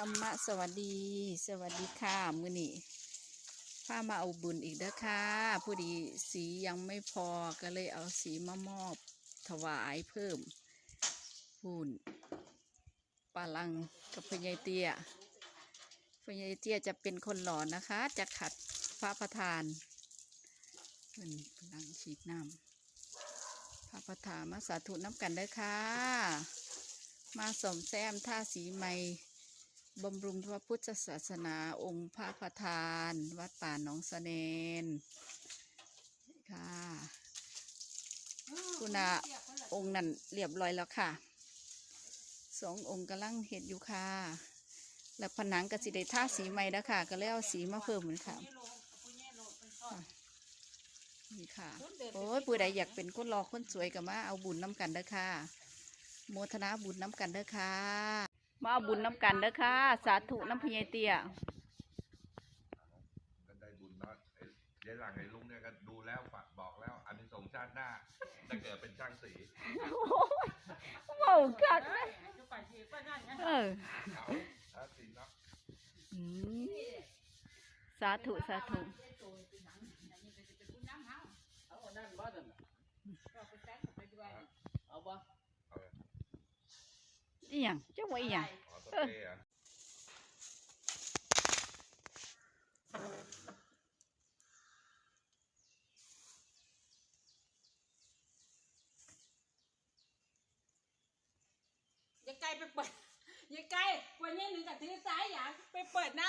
ธรรมะสวัสดี สวัสดีค่ะมือนี่พามาเอาบุญอีกเด้อค่ะผู้ดีสียังไม่พอก็เลยเอาสีมามอบถวายเพิ่มบุญปาลังกับพญายเตี้ยพญายเตี้ยจะเป็นคนหล่อนะคะ จะขัดพระประธานเป็นกำลังฉีดน้ำพระประธานมาสาธุน้ำกันเด้อค่ะ มาสมแซมท่าสีใหม่ บำรุงพระพุทธศาสนาองค์พระประธาน วัดป่าหนองสะเนนค่ะคุณอาองค์นั้นเรียบร้อยแล้วค่ะสององค์กำลังเห็ดอยู่ค่ะ แล้วผนังกระสิได้ท่าสีใหม่แล้วค่ะ ก็เลยเอาสีมาเพิ่มเหมือนค่ะนี่ค่ะ โอ้ยผู้ใดอยากเป็นคนรอคนสวยก็มาเอาบุญน้ำกันเด้อค่ะ โมทนาบุญน้ำกันเด้อค่ะ มาเอาบุญน้ำกันเด้อค่ะ สาธุน้ำพญายเตี้ยก็ได้บุญเนาะไอ้ยายหลังไอ้ลุงเนี่ยก็ดูแล้วฝากบอกแล้วอันนี้ส่งส์ชาติหน้าจะเกิดเป็นช่างสีโอ้กัดเลยเออเอาถ้าสีเนาะอืมสาธุสาธุ เอาอันนั่นบ้านนั่นน่ะเอาบ่ เอาเลย อีหยังเจ้าว่าอีหยังอ๋อสเปรย์เหรอะอย่าไกลไปเปิดอย่าไกลวันนี้หนึ่งกับถือสายอย่างไปเปิดน้